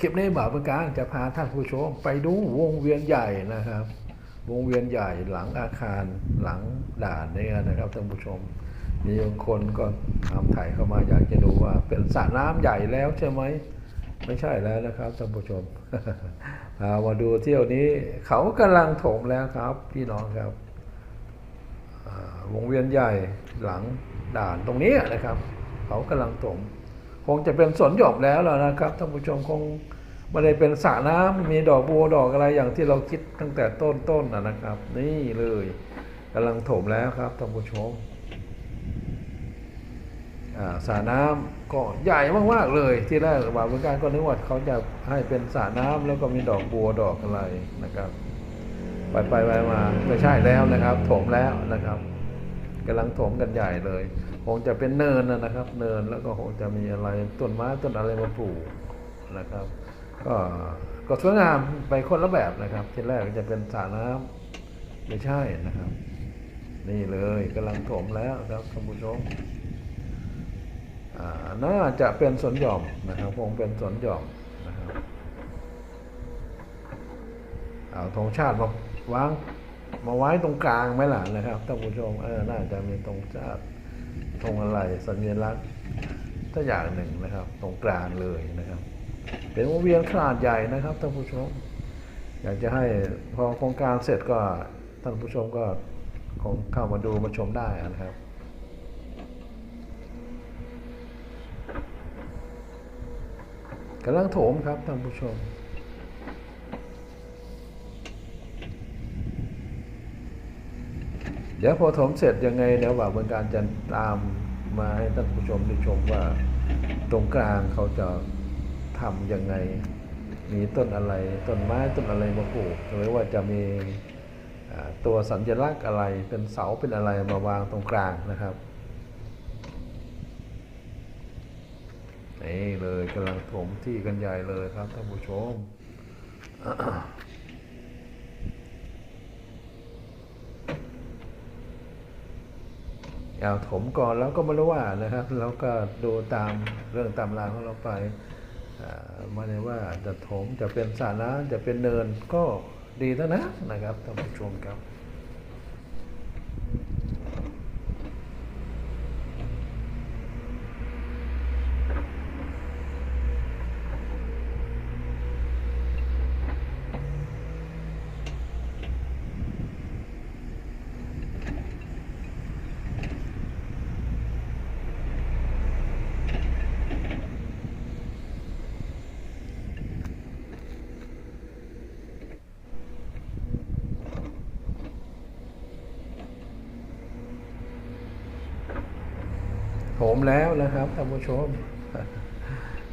คลิปนี้บ่าวประการจะพาท่านผู้ชมไปดูวงเวียนใหญ่นะครับ วงเวียนใหญ่หลังอาคารหลังด่านเนี่ยนะครับท่านผู้ชมมีบางคนก็ถามถ่ายเข้ามาอยากจะดูว่า เป็นสระน้ำใหญ่แล้วใช่ไหมไม่ใช่แล้วนะครับท่านผู้ชมมาดูเที่ยวนี้เขากำลังถมแล้วครับพี่น้องครับวงเวียนใหญ่หลังด่านตรงนี้นะครับ เขากำลังถม คงจะเป็นสวนหยอมแล้วแล่ะนะครับท่านผู้ชมคงไม่ได้เป็นสระน้ำมีดอกบัวดอกอะไรอย่างที่เราคิดตั้งแต่ต้นๆนนะครับ นี่เลยกำลังถมแล้วครับท่านผู้ชมอ่าสระน้ำก็ใหญ่มากๆเลย ที่แรกบ่าวเหมือกันก็นึกว่าเขาจะให้เป็นสระน้ำแล้วก็มีดอกบัวดอกอะไรนะครับ ไปไปไปมาไม่ใช่แล้วนะครับ ถมแล้วนะครับ กำลังถมกันใหญ่เลย คงจะเป็นเนินนะครับ เนินแล้วก็คงจะมีอะไรต้นไม้ต้นอะไรมาปลูกนะครับ ก็ก็สวยงามไปคนละแบบนะครับ ที่แรกจะเป็นสระน้ำไม่ใช่นะครับ นี่เลยกำลังถมแล้วครับท่านผู้ชมอ่าน่าจะเป็นสวนหย่อมนะครับคงเป็นสวนหย่อมนะครับเอาธงชาติมาวาง มาไว้ตรงกลางไหมล่ะนะครับท่านผู้ชมเออน่าจะมีธงชาติธงอะไรสัญลักษณ์ถ้าอย่างหนึ่งนะครับ ตรงกลางเลยนะครับ เป็นวงเวียนขนาดใหญ่นะครับท่านผู้ชม อยากจะให้พอโครงการเสร็จก็ท่านผู้ชมก็คงเข้ามาดูมาชมได้นะครับกำลังโถมครับท่านผู้ชม เดี๋ยวพอถมเสร็จยังไงเดี๋ยวว่าบริการจะตามมาให้ท่านผู้ชมได้ชมว่าตรงกลางเขาจะทำยังไง มีต้นอะไร ต้นไม้ต้นอะไรมาปลูกหรือว่าจะมีตัวสัญลักษณ์อะไรเป็นเสาเป็นอะไรมาวางตรงกลางนะครับนี่เลยกำลังถมที่กันใหญ่เลยครับท่านผู้ชม เอาถมก่อนแล้วก็ไม่รู้ว่านะครับแล้วก็ดูตามเรื่องตามราวของเราไปไมาในว่าจะถมจะเป็นสาระจะเป็นเนินก็ดีแล้วนะนะครับท่านผู้ชมครับ มแล้วนะครับท่านผู้ชม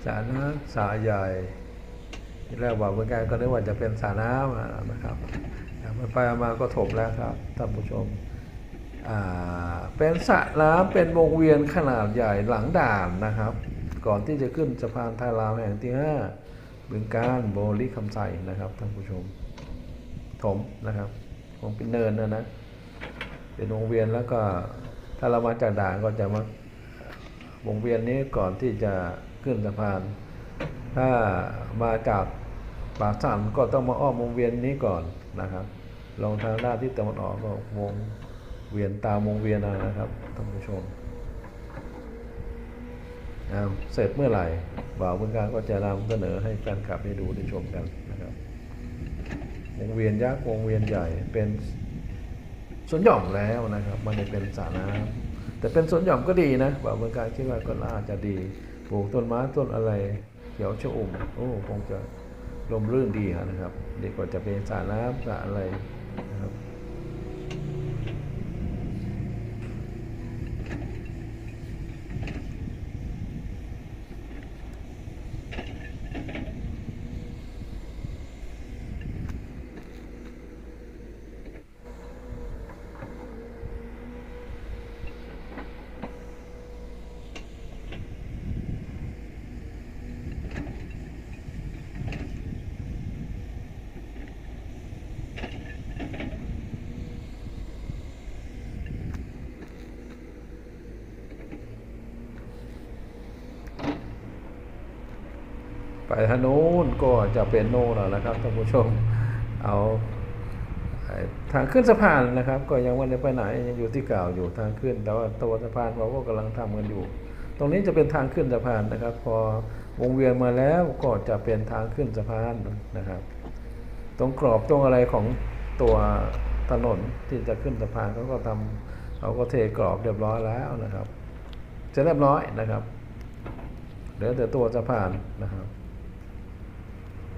สระน้ำสระใหญ่ที่แรกบอกเหมือนกันก็นึกว่าจะเป็นสระน้ำอะนะครับแต่ไปไปมาก็ถมแล้วครับท่านผู้ชมอ่าเป็นสระน้ำเป็นวงเวียนขนาดใหญ่หลังด่านนะครับ ก่อนที่จะขึ้นสะพานไทยลาวแห่งที่ห้าบึงการโบลิคำไซนะครับท่านผู้ชมถมนะครับคงเป็นเนินนะนะเป็นวงเวียนแล้วก็ถ้าเรามาจากด่านก็จะมา วงเวียนนี้ก่อนที่จะขึ้นสะพาน ถ้ามาจากปากสันก็ต้องมาอ้อมวงเวียนนี้ก่อนนะครับลงทางด้านที่ตะวันออกก็วงเวียนตามวงเวียนนะครับท่านผู้ชมอ่าเสร็จเมื่อไหร่บ่าวเมืองการก็จะนำเสนอให้แฟนคลับได้ดูได้ชมกันนะครับ วงเวียนยักษ์วงเวียนใหญ่เป็นสวนหย่อมแล้วนะครับ มันได้เป็นสระน้ำ แต่เป็นสวนหย่อมก็ดีนะบ่าวเมืองการคิดว่าก็น่าจะดีปลูกต้นไม้ต้นอะไรเขียวชอุ่มโอ้คงจะลมรื่นดีนะครับดีกว่าจะเป็นสระน้ำสระอะไรนะครับ ทางโน้นก็จะเป็นโน่นแล้วนะครับท่านผู้ชมเอาทางขึ้นสะพานนะครับ ก็ยังไม่ได้ไปไหนยังอยู่ที่เก่าอยู่ทางขึ้น แต่ว่าตัวสะพานเราก็กำลังทำกันอยู่ ตรงนี้จะเป็นทางขึ้นสะพานนะครับ พอวงเวียนมาแล้วก็จะเป็นทางขึ้นสะพานนะครับ ตรงกรอบตรงอะไรของตัวถนนที่จะขึ้นสะพานเขาก็ทำเขาก็เทกรอบเรียบร้อยแล้วนะครับจะเรียบร้อยนะครับเหลือแต่ตัวสะพานนะครับ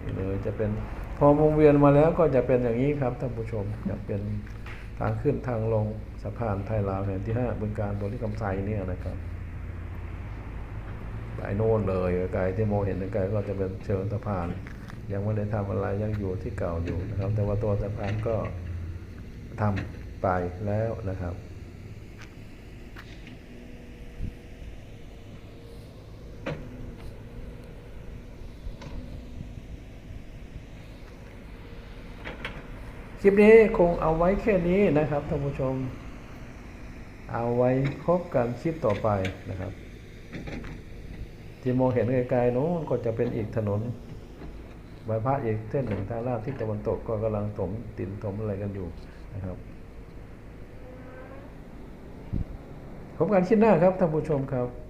นี่เลยจะเป็นพอวงเวียนมาแล้วก็จะเป็นอย่างนี้ครับท่านผู้ชมจะเป็นทางขึ้นทางลงสะพานไทยลาวแห่งที่ห้าบึงการบริกรรมไทยเนี่ยนะครับไปโน่นเลยไกลที่โมเห็นไกลก็จะเป็นเชิงสะพาน ยังไม่ได้ทำอะไรยังอยู่ที่เก่าอยู่นะครับ แต่ว่าตัวสะพานก็ทำไปแล้วนะครับ คลิปนี้คงเอาไว้แค่นี้นะครับท่านผู้ชม เอาไว้พบกันคลิปต่อไปนะครับ ที่มองเห็นไกลๆโน้นก็จะเป็นอีกถนนบายพาสอีกเส้นหนึ่งทางลาดที่ตะวันตกก็กำลังถมตินถมอะไรกันอยู่นะครับพบกันคลิปหน้าครับท่านผู้ชมครับ